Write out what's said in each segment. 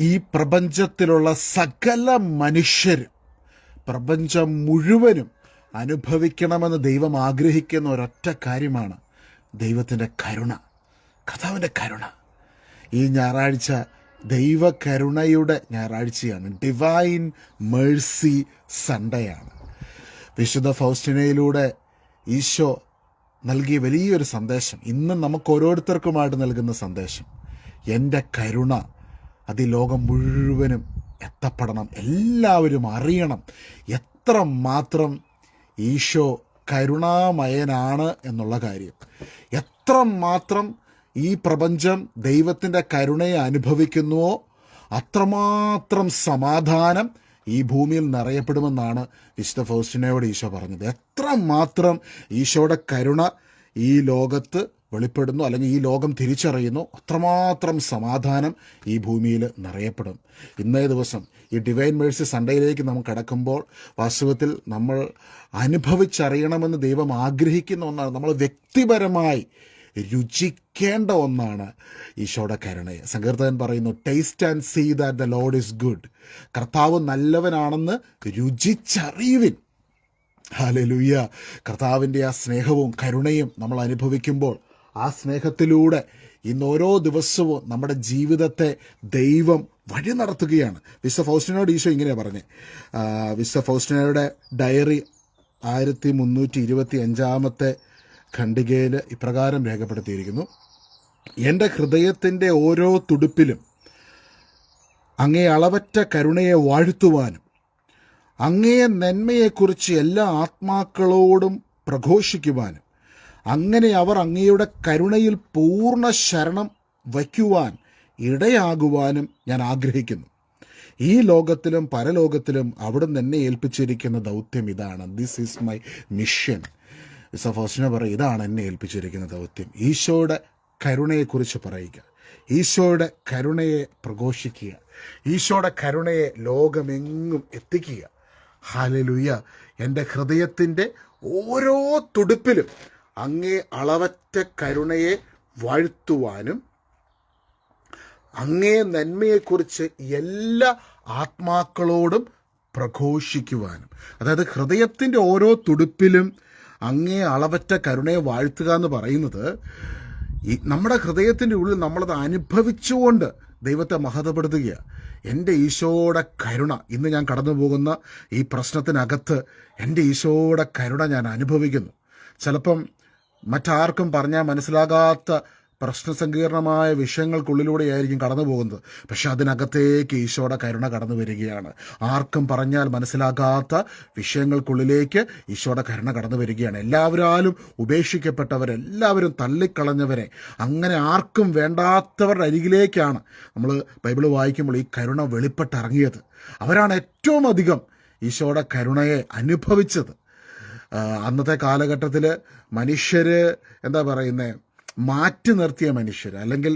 ഈ പ്രപഞ്ചത്തിലുള്ള സകല മനുഷ്യരും പ്രപഞ്ചം മുഴുവനും അനുഭവിക്കണമെന്ന് ദൈവം ആഗ്രഹിക്കുന്ന ഒരൊറ്റ കാര്യമാണ് ദൈവത്തിന്റെ കരുണ കഥാവിന്റെ കരുണ. ഈ ഞായറാഴ്ച ദൈവകരുണയുടെ ഞായറാഴ്ചയാണ് ഡിവൈൻ മേഴ്സി സൺഡേയാണ് വിശുദ്ധ ഫൗസ്റ്റിനയിലൂടെ ഈശോ നൽകിയ വലിയൊരു സന്ദേശം ഇന്ന് നമുക്ക് ഓരോരുത്തർക്കുമായിട്ട് നൽകുന്ന സന്ദേശം എന്റെ കരുണ അത് ലോകം മുഴുവനും എത്തപ്പെടണം. എല്ലാവരും അറിയണം എത്ര മാത്രം ഈശോ കരുണാമയനാണ് എന്നുള്ള കാര്യം. എത്ര മാത്രം ഈ പ്രപഞ്ചം ദൈവത്തിന്റെ കരുണയെ അനുഭവിക്കുന്നുവോ അത്രമാത്രം സമാധാനം ഈ ഭൂമിയിൽ നിറയപ്പെടുമെന്നാണ് വിശുദ്ധ ഫൗസ്റ്റിനയോട് ഈശോ പറഞ്ഞത്. എത്ര മാത്രം ഈശോയുടെ കരുണ ഈ ലോകത്ത് വെളിപ്പെടുന്നു അല്ലെങ്കിൽ ഈ ലോകം തിരിച്ചറിയുന്നു അത്രമാത്രം സമാധാനം ഈ ഭൂമിയിൽ നിറയപ്പെടും. ഇന്നേ ദിവസം ഈ ഡിവൈൻ മേഴ്സി സൺഡേയിലേക്ക് നമ്മൾ കടക്കുമ്പോൾ വാസ്തവത്തിൽ നമ്മൾ അനുഭവിച്ചറിയണമെന്ന് ദൈവം ആഗ്രഹിക്കുന്ന ഒന്നാണ്. നമ്മൾ വ്യക്തിപരമായി രുചിക്കേണ്ട ഒന്നാണ് ഈശോയുടെ കരുണയെ. സങ്കീർത്തകൻ പറയുന്നു taste and see that the Lord is good കർത്താവ് നല്ലവനാണെന്ന് രുചിച്ചറിയുവിൻ. ഹാലലുയ്യ കർത്താവിന്റെ ആ സ്നേഹവും കരുണയും നമ്മൾ അനുഭവിക്കുമ്പോൾ ആ സ്നേഹത്തിലൂടെ ഇന്ന് ഓരോ ദിവസവും നമ്മുടെ ജീവിതത്തെ ദൈവം വഴി നടത്തുകയാണ്. വിശ്വ ഫൗസ്റ്റിനോട് ഈശോ ഇങ്ങനെ പറഞ്ഞു. ആ, വിശ്വ ഫൗസ്റ്റിനയുടെ ഡയറി ആയിരത്തി മുന്നൂറ്റി ഇരുപത്തി അഞ്ചാമത്തെ ഖണ്ഡികയിൽ ഇപ്രകാരം രേഖപ്പെടുത്തിയിരിക്കുന്നു. എന്റെ ഹൃദയത്തിന്റെ ഓരോ തുടുപ്പിലും അങ്ങേ അളവറ്റ കരുണയെ വാഴ്ത്തുവാനും അങ്ങേ നന്മയെക്കുറിച്ച് എല്ലാ ആത്മാക്കളോടും പ്രഘോഷിക്കുവാനും അങ്ങനെ അവർ അങ്ങയുടെ കരുണയിൽ പൂർണ ശരണം വയ്ക്കുവാൻ ഇടയാകുവാനും ഞാൻ ആഗ്രഹിക്കുന്നു. ഈ ലോകത്തിലും പരലോകത്തിലും അവിടുന്ന് എന്നെ ഏൽപ്പിച്ചിരിക്കുന്ന ദൗത്യം ഇതാണ്. ദിസ് ഈസ് മൈ മിഷൻ ഫസ്റ്റിനെ പറയും ഇതാണ് എന്നെ ഏൽപ്പിച്ചിരിക്കുന്ന ദൗത്യം. ഈശോയുടെ കരുണയെക്കുറിച്ച് പറയുക. ഈശോയുടെ കരുണയെ പ്രഘോഷിക്കുക. ഈശോയുടെ കരുണയെ ലോകമെങ്ങും എത്തിക്കുക. ഹാലലുയ്യ എന്റെ ഹൃദയത്തിന്റെ ഓരോ തുടുപ്പിലും അങ്ങേ അളവറ്റ കരുണയെ വാഴ്ത്തുവാനും അങ്ങേ നന്മയെക്കുറിച്ച് എല്ലാ ആത്മാക്കളോടും പ്രഘോഷിക്കുവാനും. അതായത് ഹൃദയത്തിന്റെ ഓരോ തുടുപ്പിലും അങ്ങേ അളവറ്റ കരുണയെ വാഴ്ത്തുക എന്ന് പറയുന്നത് ഈ നമ്മുടെ ഹൃദയത്തിന്റെ ഉള്ളിൽ നമ്മളത് അനുഭവിച്ചുകൊണ്ട് ദൈവത്തെ മഹതപ്പെടുത്തുകയാണ് എന്റെ ഈശോയുടെ കരുണ ഇന്ന് ഞാൻ കടന്നു പോകുന്ന ഈ പ്രശ്നത്തിനകത്ത് എന്റെ ഈശോയുടെ കരുണ ഞാൻ അനുഭവിക്കുന്നു. ചിലപ്പം മറ്റാർക്കും പറഞ്ഞാൽ മനസ്സിലാകാത്ത പ്രശ്നസങ്കീർണമായ വിഷയങ്ങൾക്കുള്ളിലൂടെയായിരിക്കും കടന്നു പോകുന്നത് പക്ഷെ അതിനകത്തേക്ക് ഈശോയുടെ കരുണ കടന്നു വരികയാണ്. ആർക്കും പറഞ്ഞാൽ മനസ്സിലാകാത്ത വിഷയങ്ങൾക്കുള്ളിലേക്ക് ഈശോയുടെ കരുണ കടന്നു വരികയാണ്. എല്ലാവരാലും ഉപേക്ഷിക്കപ്പെട്ടവരെല്ലാവരും തള്ളിക്കളഞ്ഞവരെ അങ്ങനെ ആർക്കും വേണ്ടാത്തവരുടെ അരികിലേക്കാണ് നമ്മൾ ബൈബിൾ വായിക്കുമ്പോൾ ഈ കരുണ വെളിപ്പെട്ടിറങ്ങിയത്. അവരാണ് ഏറ്റവും അധികം ഈശോയുടെ കരുണയെ അനുഭവിച്ചത്. അന്നത്തെ കാലഘട്ടത്തിൽ മനുഷ്യർ എന്താ പറയുന്നത് മാറ്റി നിർത്തിയ മനുഷ്യർ അല്ലെങ്കിൽ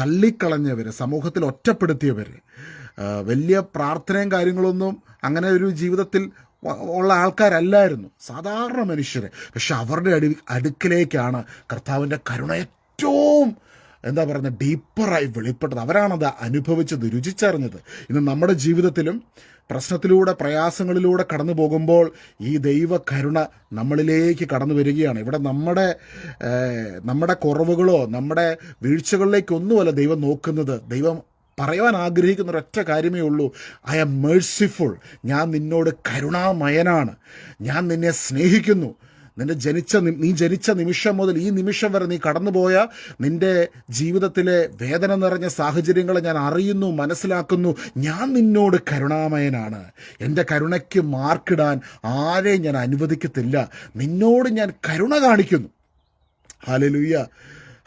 തള്ളിക്കളഞ്ഞവർ സമൂഹത്തിൽ ഒറ്റപ്പെടുത്തിയവർ വലിയ പ്രാർത്ഥനയും കാര്യങ്ങളൊന്നും അങ്ങനെ ഒരു ജീവിതത്തിൽ ഉള്ള ആൾക്കാരല്ലായിരുന്നു. സാധാരണ മനുഷ്യർ പക്ഷെ അവരുടെ അടി അടുക്കിലേക്കാണ് കർത്താവിന്റെ കരുണ ഏറ്റവും എന്താ പറയുന്നത് ഡീപ്പറായി വെളിപ്പെട്ടത്. അവരാണത് അനുഭവിച്ചത് രുചിച്ചറിഞ്ഞത്. ഇന്ന് നമ്മുടെ ജീവിതത്തിലും പ്രശ്നത്തിലൂടെ പ്രയാസങ്ങളിലൂടെ കടന്നു പോകുമ്പോൾ ഈ ദൈവ കരുണ നമ്മളിലേക്ക് കടന്നു വരികയാണ്. ഇവിടെ നമ്മുടെ നമ്മുടെ കുറവുകളോ നമ്മുടെ വീഴ്ചകളിലേക്കൊന്നുമല്ല ദൈവം നോക്കുന്നത്. ദൈവം പറയുവാൻ ആഗ്രഹിക്കുന്ന ഒരൊറ്റ കാര്യമേ ഉള്ളൂ. ഐ ആം മേഴ്സിഫുൾ ഞാൻ നിന്നോട് കരുണാമയനാണ്. ഞാൻ നിന്നെ സ്നേഹിക്കുന്നു. നിന്റെ ജനിച്ച നി- ജനിച്ച നിമിഷം മുതൽ ഈ നിമിഷം വരെ നീ കടന്നുപോയ നിന്റെ ജീവിതത്തിലെ വേദന നിറഞ്ഞ സാഹചര്യങ്ങളെ ഞാൻ അറിയുന്നു മനസ്സിലാക്കുന്നു. ഞാൻ നിന്നോട് കരുണാമയനാണ്. എന്റെ കരുണയ്ക്ക് മാർക്കിടാൻ ആരെയും ഞാൻ അനുവദിക്കത്തില്ല. നിന്നോട് ഞാൻ കരുണ കാണിക്കുന്നു. ഹാലലുയ്യ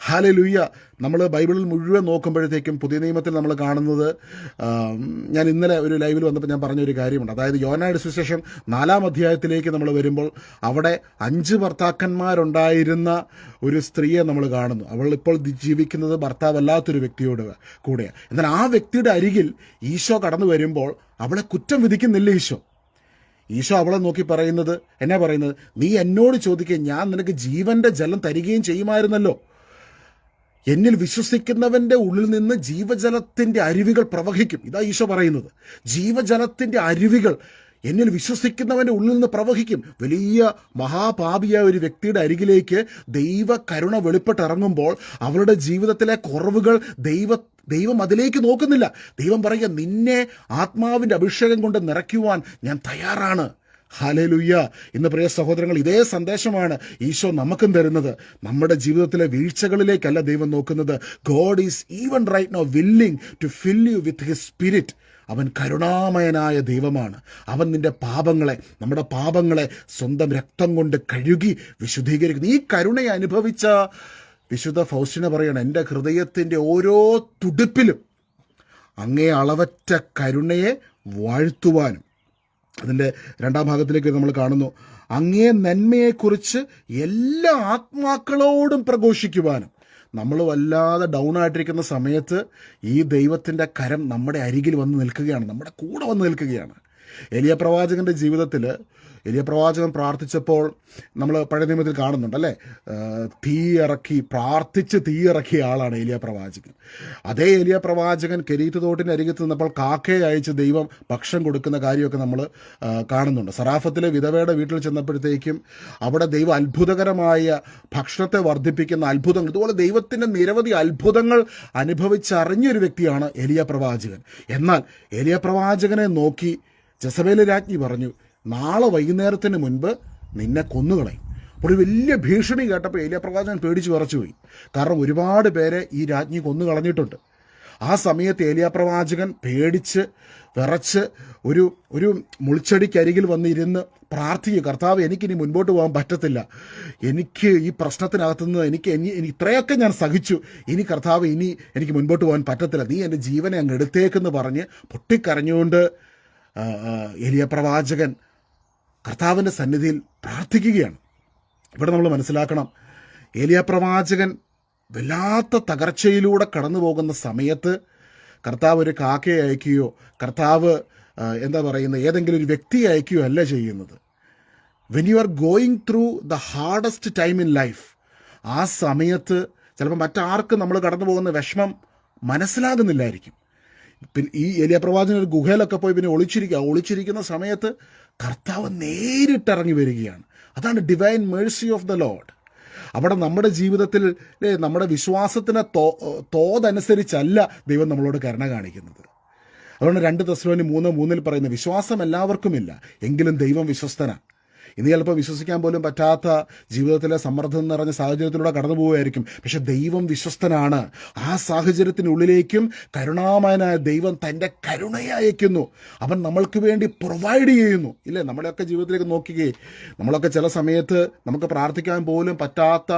ഹാലലുയ്യ നമ്മൾ ബൈബിളിൽ മുഴുവൻ നോക്കുമ്പോഴത്തേക്കും പുതിയ നിയമത്തിൽ നമ്മൾ കാണുന്നത് ഞാൻ ഇന്നലെ ഒരു ലൈവിൽ വന്നപ്പോൾ ഞാൻ പറഞ്ഞൊരു കാര്യമുണ്ട്. അതായത് യോനായുടെ സുശേഷം നാലാം അധ്യായത്തിലേക്ക് നമ്മൾ വരുമ്പോൾ അവിടെ അഞ്ച് ഭർത്താക്കന്മാരുണ്ടായിരുന്ന ഒരു സ്ത്രീയെ നമ്മൾ കാണുന്നു. അവൾ ഇപ്പോൾ ജീവിക്കുന്നത് ഭർത്താവല്ലാത്തൊരു വ്യക്തിയോട് കൂടെയാണ് എന്നാൽ ആ വ്യക്തിയുടെ അരികിൽ ഈശോ കടന്നു വരുമ്പോൾ അവളെ കുറ്റം വിധിക്കുന്നില്ല ഈശോ. ഈശോ അവളെ നോക്കി പറയുന്നത് എന്നാ പറയുന്നത്? നീ എന്നോട് ചോദിക്കുക ഞാൻ നിനക്ക് ജീവന്റെ ജലം തരികയും ചെയ്യുമായിരുന്നല്ലോ. എന്നിൽ വിശ്വസിക്കുന്നവന്റെ ഉള്ളിൽ നിന്ന് ജീവജലത്തിന്റെ അരുവികൾ പ്രവഹിക്കും. ഇതാ ഈശോ പറയുന്നത്. ജീവജലത്തിന്റെ അരുവികൾ എന്നിൽ വിശ്വസിക്കുന്നവന്റെ ഉള്ളിൽ നിന്ന് പ്രവഹിക്കും. വലിയ മഹാപാപിയായ ഒരു വ്യക്തിയുടെ അരികിലേക്ക് ദൈവ കരുണ വെളിപ്പെട്ടിറങ്ങുമ്പോൾ അവരുടെ ജീവിതത്തിലെ കുറവുകൾ ദൈവ ദൈവം അതിലേക്ക് നോക്കുന്നില്ല. ദൈവം പറയുക നിന്നെ ആത്മാവിന്റെ അഭിഷേകം കൊണ്ട് നിറയ്ക്കുവാൻ ഞാൻ തയ്യാറാണ്. ഹാലേലുയ്യ. ഇന്ന് പ്രിയ സഹോദരങ്ങൾ ഇതേ സന്ദേശമാണ് ഈശോ നമുക്കും തരുന്നത്. നമ്മുടെ ജീവിതത്തിലെ വീഴ്ചകളിലേക്കല്ല ദൈവം നോക്കുന്നത്. God is even right no willing to fill you with his spirit അവൻ കരുണാമയനായ ദൈവമാണ്. അവൻ നിന്റെ പാപങ്ങളെ നമ്മുടെ പാപങ്ങളെ സ്വന്തം രക്തം കൊണ്ട് കഴുകി വിശുദ്ധീകരിക്കുന്നു. ഈ കരുണയെ അനുഭവിച്ച വിശുദ്ധ ഫൗസ്റ്റിനെ പറയണം എന്റെ ഹൃദയത്തിന്റെ ഓരോ തുടിപ്പിലും അങ്ങേ അളവറ്റ കരുണയെ വാഴ്ത്തുവാനും അതിന്റെ രണ്ടാം ഭാഗത്തിലേക്ക് നമ്മൾ കാണുന്നു. അങ്ങേ നന്മയെക്കുറിച്ച് എല്ലാ ആത്മാക്കളോടും പ്രഘോഷിക്കുവാനും നമ്മൾ വല്ലാതെ ഡൗൺ ആയിട്ടിരിക്കുന്ന സമയത്ത് ഈ ദൈവത്തിന്റെ കരം നമ്മുടെ അരികിൽ വന്ന് നിൽക്കുകയാണ് നമ്മുടെ കൂടെ വന്ന് നിൽക്കുകയാണ്. എലിയ പ്രവാചകന്റെ ജീവിതത്തിൽ എലിയ പ്രവാചകൻ പ്രാർത്ഥിച്ചപ്പോൾ നമ്മൾ പഴയ നിയമത്തിൽ കാണുന്നുണ്ട് അല്ലേ? തീ ഇറക്കി പ്രാർത്ഥിച്ച് തീ ഇറക്കിയ ആളാണ് എലിയ പ്രവാചകൻ. അതേ എലിയ പ്രവാചകൻ കെരീത്ത് തോട്ടിന്റെ അരികത്ത് നിന്നപ്പോൾ കാക്കയെ അയച്ച് ദൈവം ഭക്ഷണം കൊടുക്കുന്ന കാര്യമൊക്കെ നമ്മൾ കാണുന്നുണ്ട്. സറാഫത്തിലെ വിധവയുടെ വീട്ടിൽ ചെന്നപ്പോഴത്തേക്കും അവിടെ ദൈവം അത്ഭുതകരമായ ഭക്ഷണത്തെ വർദ്ധിപ്പിക്കുന്ന അത്ഭുതങ്ങൾ ഇതുപോലെ ദൈവത്തിന്റെ നിരവധി അത്ഭുതങ്ങൾ അനുഭവിച്ചറിഞ്ഞൊരു വ്യക്തിയാണ് എലിയ പ്രവാചകൻ. എന്നാൽ എലിയ പ്രവാചകനെ നോക്കി ജസബേല രാജ്ഞി പറഞ്ഞു നാളെ വൈകുന്നേരത്തിന് മുൻപ് നിന്നെ കൊന്നുകളയും. അപ്പോൾ ഒരു വലിയ ഭീഷണി കേട്ടപ്പോൾ ഏലിയ പേടിച്ച് പേടിച്ച് വിറച്ചുപോയി. കാരണം ഒരുപാട് പേരെ ഈ രാജ്ഞി കൊന്നു കളഞ്ഞിട്ടുണ്ട്. ആ സമയത്ത് ഏലിയ പ്രവാചകൻ പേടിച്ച് വിറച്ച് ഒരു ഒരു മുളിച്ചടിക്കരികിൽ വന്നിരുന്ന് പ്രാർത്ഥിക്കുക. കർത്താവ് എനിക്കിനി മുൻപോട്ട് പോകാൻ പറ്റത്തില്ല. എനിക്ക് ഈ പ്രശ്നത്തിനകത്തുനിന്ന് എനിക്ക് ഇനി ഇത്രയൊക്കെ ഞാൻ സഹിച്ചു. ഇനി കർത്താവ് ഇനി എനിക്ക് മുൻപോട്ട് പോകാൻ പറ്റത്തില്ല. നീ എന്റെ ജീവനെ അങ്ങ് എടുത്തേക്കെന്ന് പറഞ്ഞ് പൊട്ടിക്കരഞ്ഞുകൊണ്ട് എലിയ പ്രവാചകൻ കർത്താവിന്റെ സന്നിധിയിൽ പ്രാർത്ഥിക്കുകയാണ്. ഇവിടെ നമ്മൾ മനസ്സിലാക്കണം ഏലിയ പ്രവാചകൻ വല്ലാത്ത തകർച്ചയിലൂടെ കടന്നു പോകുന്ന സമയത്ത് കർത്താവ് ഒരു കാക്കയെ അയക്കുകയോ കർത്താവ് എന്താ പറയുന്നത് ഏതെങ്കിലും ഒരു വ്യക്തിയെ അയക്കുകയോ അല്ല ചെയ്യുന്നത്. When you are going through the hardest time in life ആ സമയത്ത് ചിലപ്പോൾ മറ്റാർക്കും നമ്മൾ കടന്നു പോകുന്ന വിഷമം മനസ്സിലാകുന്നില്ലായിരിക്കും. പിന്നെ ഈ എലിയ പ്രവാചകൻ ഒരു ഗുഹയിലൊക്കെ പോയി പിന്നെ ഒളിച്ചിരിക്കുക. ഒളിച്ചിരിക്കുന്ന സമയത്ത് കർത്താവ് നേരിട്ടിറങ്ങി വരികയാണ്. അതാണ് divine mercy of the Lord അവിടെ നമ്മുടെ ജീവിതത്തിൽ നമ്മുടെ വിശ്വാസത്തിന് തോ തോതനുസരിച്ചല്ല ദൈവം നമ്മളോട് കരുണ കാണിക്കുന്നത്. അതുകൊണ്ട് രണ്ട് തസ്ലോനി മൂന്ന് മൂന്നിൽ പറയുന്ന വിശ്വാസം എല്ലാവർക്കുമില്ല എങ്കിലും ദൈവം വിശ്വസ്തനാണ്. ഇന്ന് ചിലപ്പോൾ വിശ്വസിക്കാൻ പോലും പറ്റാത്ത ജീവിതത്തിലെ സമ്മർദ്ദം നിറഞ്ഞ സാഹചര്യത്തിലൂടെ കടന്നു പോവുകയായിരിക്കും. പക്ഷെ ദൈവം വിശ്വസ്തനാണ്. ആ സാഹചര്യത്തിനുള്ളിലേക്കും കരുണാമയനായ ദൈവം തന്റെ കരുണയെ അയക്കുന്നു. അവൻ നമ്മൾക്ക് വേണ്ടി പ്രൊവൈഡ് ചെയ്യുന്നു. ഇല്ലേ? നമ്മുടെയൊക്കെ ജീവിതത്തിലേക്ക് നോക്കുകയെ നമ്മളൊക്കെ ചില സമയത്ത് നമുക്ക് പ്രാർത്ഥിക്കാൻ പോലും പറ്റാത്ത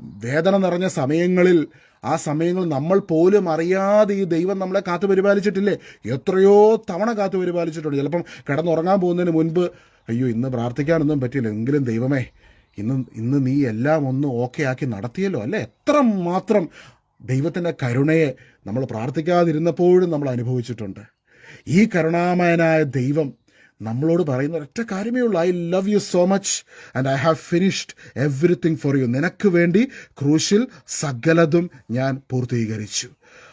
വേദന നിറഞ്ഞ സമയങ്ങളിൽ ആ സമയങ്ങൾ നമ്മൾ പോലും അറിയാതെ ഈ ദൈവം നമ്മളെ കാത്തു പരിപാലിച്ചിട്ടില്ലേ എത്രയോ തവണ കാത്തു പരിപാലിച്ചിട്ടുണ്ട് ചിലപ്പം കിടന്നുറങ്ങാൻ പോകുന്നതിന് മുൻപ് അയ്യോ ഇന്ന് പ്രാർത്ഥിക്കാനൊന്നും പറ്റില്ല എങ്കിലും ദൈവമേ ഇന്ന് ഇന്ന് നീ എല്ലാം ഒന്ന് ഓക്കെ ആക്കി നടത്തിയല്ലോ അല്ലേ? എത്ര മാത്രം ദൈവത്തിന്റെ കരുണയെ നമ്മൾ പ്രാർത്ഥിക്കാതിരുന്നപ്പോഴും നമ്മൾ അനുഭവിച്ചിട്ടുണ്ട്. ഈ കരുണാമയനായ ദൈവം നമ്മളോട് പറയുന്ന ഒറ്റ കാര്യമേ ഉള്ളൂ. I love you so much and I have finished everything for you നിനക്ക് വേണ്ടി ക്രൂശിൽ സകലതും ഞാൻ പൂർത്തീകരിച്ചു.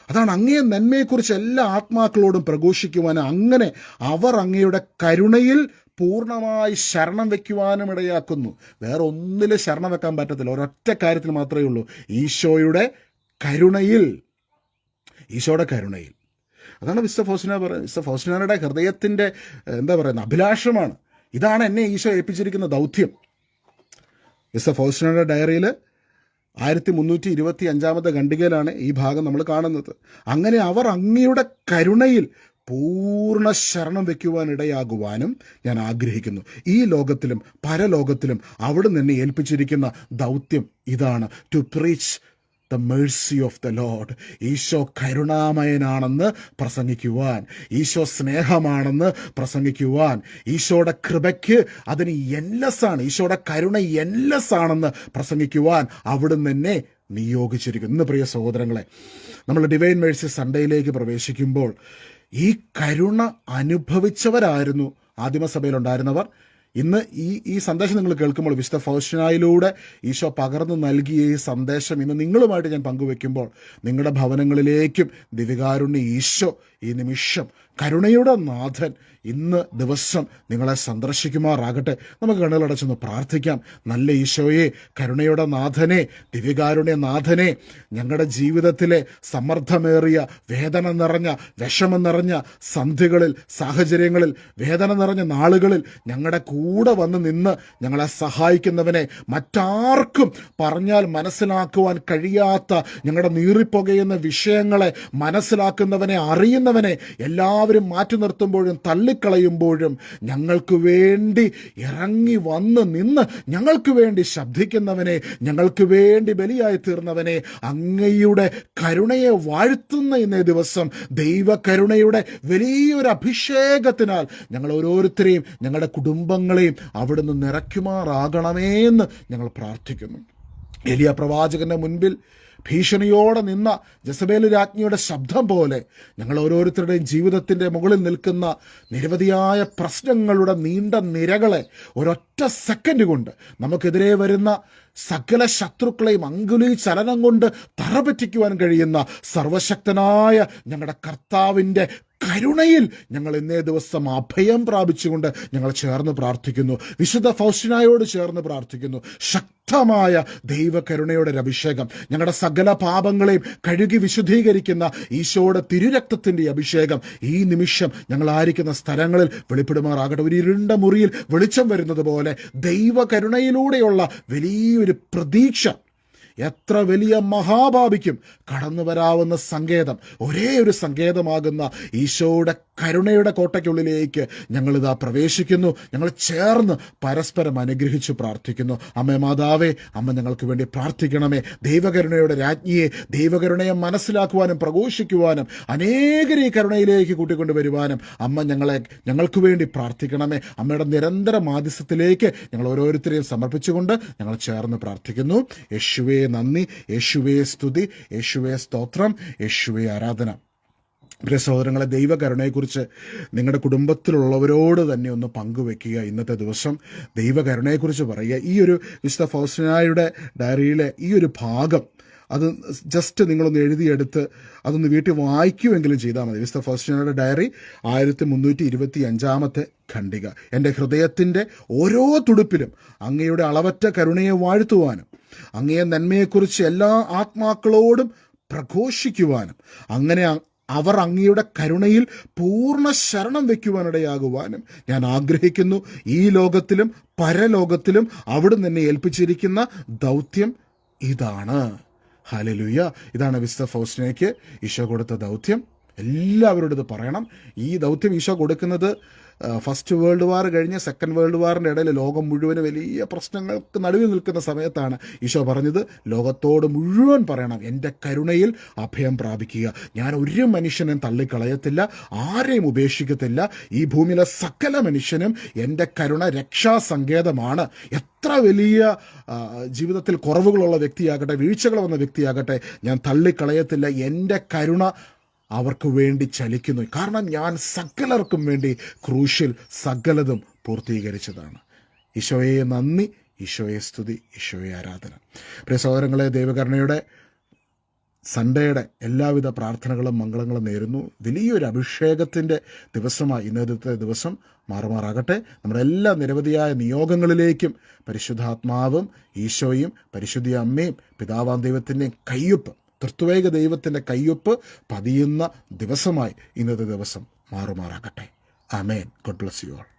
അതാണ് അങ്ങേ നന്മയെക്കുറിച്ച് എല്ലാ ആത്മാക്കളോടും പ്രഘോഷിക്കുവാനും അങ്ങനെ അവർ അങ്ങയുടെ കരുണയിൽ പൂർണമായി ശരണം വെക്കുവാനും ഇടയാക്കുന്നു. വേറെ ഒന്നിൽ ശരണം വെക്കാൻ പറ്റത്തില്ല. ഒരൊറ്റ കാര്യത്തിൽ മാത്രമേ ഉള്ളൂ. ഈശോയുടെ കരുണയിൽ. ഈശോയുടെ കരുണയിൽ. അതാണ് മിസ്റ്റർ ഫൗസ്റ്റിന പറയുന്നത്. മിസ്റ്റർ ഫൗസ്റ്റിനയുടെ ഹൃദയത്തിന്റെ എന്താ പറയുന്നത് അഭിലാഷമാണ്. ഇതാണ് എന്നെ ഈശോ ഏൽപ്പിച്ചിരിക്കുന്ന ദൗത്യം. മിസ്റ്റർ ഫൗസ്റ്റിനയുടെ ഡയറിയിൽ ആയിരത്തി മുന്നൂറ്റി ഇരുപത്തി അഞ്ചാമത്തെ ഖണ്ഡികയിലാണ് ഈ ഭാഗം നമ്മൾ കാണുന്നത്. അങ്ങനെ അവർ അങ്ങയുടെ കരുണയിൽ പൂർണ ശരണം വയ്ക്കുവാനിടയാകുവാനും ഞാൻ ആഗ്രഹിക്കുന്നു. ഈ ലോകത്തിലും പരലോകത്തിലും അവിടെ നിന്നെ ഏൽപ്പിച്ചിരിക്കുന്ന ദൗത്യം ഇതാണ്. To preach the mercy of the Lord Eesho കരുണാമയനാണെന്ന് പ്രസംഗിക്കുവാൻ ഈശോ സ്നേഹമാണെന്ന് പ്രസംഗിക്കുവാൻ ഈശോയുടെ കൃപയ്ക്ക് അതിന് ആണ് ഈശോയുടെ കരുണ എൻലെസ് ആണെന്ന് പ്രസംഗിക്കുവാൻ അവിടുന്ന് തന്നെ നിയോഗിച്ചിരിക്കുന്നു. ഇന്ന് പ്രിയ സഹോദരങ്ങളെ നമ്മൾ ഡിവൈൻ മേഴ്സി സൺഡേയിലേക്ക് പ്രവേശിക്കുമ്പോൾ ഈ കരുണ അനുഭവിച്ചവരായിരുന്നു ആദിമസഭയിലുണ്ടായിരുന്നവർ. ഇന്ന് ഈ ഈ സന്ദേശം നിങ്ങൾ കേൾക്കുമ്പോൾ വിശുദ്ധ ഫൗഷനായിലൂടെ ഈശോ പകർന്നു നൽകിയ ഈ സന്ദേശം ഇന്ന് നിങ്ങളുമായിട്ട് ഞാൻ പങ്കുവെക്കുമ്പോൾ നിങ്ങളുടെ ഭവനങ്ങളിലേക്കും ദിവികാരുണ്യ ഈശോ ഈ നിമിഷം കരുണയുടെ നാഥൻ ഇന്ന് ദിവസം നിങ്ങളെ സന്ദർശിക്കുമാറാകട്ടെ. നമുക്ക് കണ്ണുകളടച്ചൊന്ന് പ്രാർത്ഥിക്കാം. നല്ല ഈശോയെ കരുണയുടെ നാഥനെ ദിവ്യകാരുണ്യ നാഥനെ ഞങ്ങളുടെ ജീവിതത്തിലെ സമ്മർദ്ദമേറിയ വേദന നിറഞ്ഞ വിഷമം നിറഞ്ഞ സന്ധികളിൽ സാഹചര്യങ്ങളിൽ വേദന നിറഞ്ഞ നാളുകളിൽ ഞങ്ങളുടെ കൂടെ വന്ന് നിന്ന് ഞങ്ങളെ സഹായിക്കുന്നവനെ മറ്റാർക്കും പറഞ്ഞാൽ മനസ്സിലാക്കുവാൻ കഴിയാത്ത ഞങ്ങളുടെ നീറിപ്പുകയുന്ന വിഷയങ്ങളെ മനസ്സിലാക്കുന്നവനെ അറിയുന്നവനെ എല്ലാവരും മാറ്റി നിർത്തുമ്പോഴും തള്ളിക്കളയുമ്പോഴും ഞങ്ങൾക്ക് വേണ്ടി ഇറങ്ങി വന്ന് നിന്ന് ഞങ്ങൾക്ക് വേണ്ടി ശബ്ദിക്കുന്നവനെ ഞങ്ങൾക്ക് വേണ്ടി ബലിയായി തീർന്നവനെ അങ്ങയുടെ കരുണയെ വാഴ്ത്തുന്ന ഇന്നേ ദിവസം ദൈവകരുണയുടെ വലിയൊരു അഭിഷേകത്തിനാൽ ഞങ്ങൾ ഓരോരുത്തരെയും ഞങ്ങളുടെ കുടുംബങ്ങളെയും അവിടുന്ന് നിറയ്ക്കുമാറാകണമേ എന്ന് ഞങ്ങൾ പ്രാർത്ഥിക്കുന്നു. എലിയ പ്രവാചകന്റെ മുൻപിൽ ഭീഷണിയോടെ നിന്ന ജസബേൽ രാജ്ഞിയുടെ ശബ്ദം പോലെ ഞങ്ങൾ ഓരോരുത്തരുടെയും ജീവിതത്തിന്റെ മുകളിൽ നിൽക്കുന്ന നിരവധിയായ പ്രശ്നങ്ങളുടെ നീണ്ട നിരകളെ ഒരൊറ്റ സെക്കൻഡ് കൊണ്ട് നമുക്കെതിരെ വരുന്ന സകല ശത്രുക്കളെയും അങ്കുലി ചലനം കൊണ്ട് തറപറ്റിക്കുവാൻ കഴിയുന്ന സർവശക്തനായ ഞങ്ങളുടെ കർത്താവിന്റെ കരുണയിൽ ഞങ്ങൾ ഇന്നേ ദിവസം അഭയം പ്രാപിച്ചുകൊണ്ട് ഞങ്ങൾ ചേർന്ന് പ്രാർത്ഥിക്കുന്നു. വിശുദ്ധ ഫൗസ്റ്റിനായോട് ചേർന്ന് പ്രാർത്ഥിക്കുന്നു. ശക്തമായ ദൈവകരുണയുടെ അഭിഷേകം. ഞങ്ങളുടെ സകല പാപങ്ങളെയും കഴുകി വിശുദ്ധീകരിക്കുന്ന ഈശോയുടെ തിരുരക്തത്തിന്റെ അഭിഷേകം ഈ നിമിഷം ഞങ്ങൾ ആയിരിക്കുന്ന സ്ഥലങ്ങളിൽ വെളിപ്പെടുമാറാകട്ടെ. ഒരു ഇരുണ്ട മുറിയിൽ വെളിച്ചം വരുന്നത് പോലെ ദൈവകരുണയിലൂടെയുള്ള വലിയൊരു പ്രതീക്ഷ എത്ര വലിയ മഹാഭാവിക്കും കടന്നു വരാവുന്ന സങ്കേതം ഒരേ ഒരു സങ്കേതമാകുന്ന ഈശോയുടെ കരുണയുടെ കോട്ടയ്ക്കുള്ളിലേക്ക് ഞങ്ങളിതാ പ്രവേശിക്കുന്നു. ഞങ്ങൾ ചേർന്ന് പരസ്പരം അനുഗ്രഹിച്ചു പ്രാർത്ഥിക്കുന്നു. അമ്മ മാതാവേ അമ്മ ഞങ്ങൾക്ക് വേണ്ടി പ്രാർത്ഥിക്കണമേ. ദൈവകരുണയുടെ രാജ്ഞിയെ ദൈവകരുണയെ മനസ്സിലാക്കുവാനും പ്രഘോഷിക്കുവാനും അനേകരെ ഈ കരുണയിലേക്ക് കൂട്ടിക്കൊണ്ടുവരുവാനും അമ്മ ഞങ്ങളെ ഞങ്ങൾക്ക് വേണ്ടി പ്രാർത്ഥിക്കണമേ. അമ്മയുടെ നിരന്തര മാധ്യസ്ഥത്തിലേക്ക് ഞങ്ങൾ ഓരോരുത്തരെയും സമർപ്പിച്ചുകൊണ്ട് ഞങ്ങൾ ചേർന്ന് പ്രാർത്ഥിക്കുന്നു. യേശുവേ നന്ദി. യേശുവേ സ്തുതി. യേശുവേ സ്തോത്രം. യേശുവേ ആരാധന. പ്രിയ സഹോദരങ്ങളെ ദൈവകരുണയെക്കുറിച്ച് നിങ്ങളുടെ കുടുംബത്തിലുള്ളവരോട് തന്നെ ഒന്ന് പങ്കുവെക്കുക ഇന്നത്തെ ദിവസം. ദൈവകരുണയെക്കുറിച്ച് പറയുക. ഈ ഒരു വിശുദ്ധ ഫൗസ്റ്റിനായുടെ ഡയറിയിലെ ഈ ഒരു ഭാഗം അത് ജസ്റ്റ് നിങ്ങളൊന്ന് എഴുതിയെടുത്ത് അതൊന്ന് വീട്ടിൽ വായിക്കുമെങ്കിലും ചെയ്താൽ മതി. മിസ്റ്റർ ഫൗസ്റ്റിനായുടെ ഡയറി ആയിരത്തി മുന്നൂറ്റി ഇരുപത്തി അഞ്ചാമത്തെ ഖണ്ഡിക. എന്റെ ഹൃദയത്തിന്റെ ഓരോ തുടുപ്പിലും അങ്ങയുടെ അളവറ്റ കരുണയെ വാഴ്ത്തുവാനും അങ്ങയെ നന്മയെക്കുറിച്ച് എല്ലാ ആത്മാക്കളോടും പ്രഘോഷിക്കുവാനും അങ്ങനെ അവർ അങ്ങയുടെ കരുണയിൽ പൂർണ ശരണം വയ്ക്കുവാനിടയാകുവാനും ഞാൻ ആഗ്രഹിക്കുന്നു. ഈ ലോകത്തിലും പരലോകത്തിലും അവിടുന്ന് എന്നെ ഏൽപ്പിച്ചിരിക്കുന്ന ദൗത്യം ഇതാണ്. ഹലലുയ. ഇതാണ് വിസ്ത ഫൗസ്റ്റിനയ്ക്ക് ഈശോ കൊടുത്ത ദൗത്യം. എല്ലാവരോടും ഇത് പറയണം. ഈ ദൗത്യം ഈശോ കൊടുക്കുന്നത് ഫസ്റ്റ് വേൾഡ് വാർ കഴിഞ്ഞ് സെക്കൻഡ് വേൾഡ് വാറിന്റെ ഇടയിൽ ലോകം മുഴുവൻ വലിയ പ്രശ്നങ്ങൾക്ക് നടുവിൽ നിൽക്കുന്ന സമയത്താണ് ഈശോ പറഞ്ഞത് ലോകത്തോട് മുഴുവൻ പറയണം എന്റെ കരുണയിൽ അഭയം പ്രാപിക്കുക. ഞാൻ ഒരു മനുഷ്യനും തള്ളിക്കളയത്തില്ല ആരെയും ഉപേക്ഷിക്കത്തില്ല. ഈ ഭൂമിയിലെ സകല മനുഷ്യനും എന്റെ കരുണ രക്ഷാസങ്കേതമാണ്. എത്ര വലിയ ജീവിതത്തിൽ കുറവുകളുള്ള വ്യക്തിയാകട്ടെ വീഴ്ചകൾ വന്ന വ്യക്തിയാകട്ടെ ഞാൻ തള്ളിക്കളയത്തില്ല. എന്റെ കരുണ അവർക്ക് വേണ്ടി ചലിക്കുന്നു. കാരണം ഞാൻ സകലർക്കും വേണ്ടി ക്രൂശിൽ സകലതും പൂർത്തീകരിച്ചതാണ്. ഈശോയെ നന്ദി ഈശോയെ സ്തുതി ഈശോയെ ആരാധന. പ്രിയ സഹോദരങ്ങളെ ദൈവകരുണയുടെ സൺഡേയുടെ എല്ലാവിധ പ്രാർത്ഥനകളും മംഗളങ്ങളും നേരുന്നു. വലിയൊരു അഭിഷേകത്തിന്റെ ദിവസമായി ഇന്നത്തെ ദിവസം മാറുമാറാകട്ടെ. നമ്മുടെ എല്ലാ നിരവധിയായ നിയോഗങ്ങളിലേക്കും പരിശുദ്ധാത്മാവും ഈശോയും പരിശുദ്ധി അമ്മയും പിതാവാം ദൈവത്തിന്റെയും കയ്യൊപ്പ് തൃത്വേക ദൈവത്തിന്റെ കയ്യൊപ്പ് പതിയുന്ന ദിവസമായി ഇന്നത്തെ ദിവസം മാറുമാറാകട്ടെ. Amen God bless you all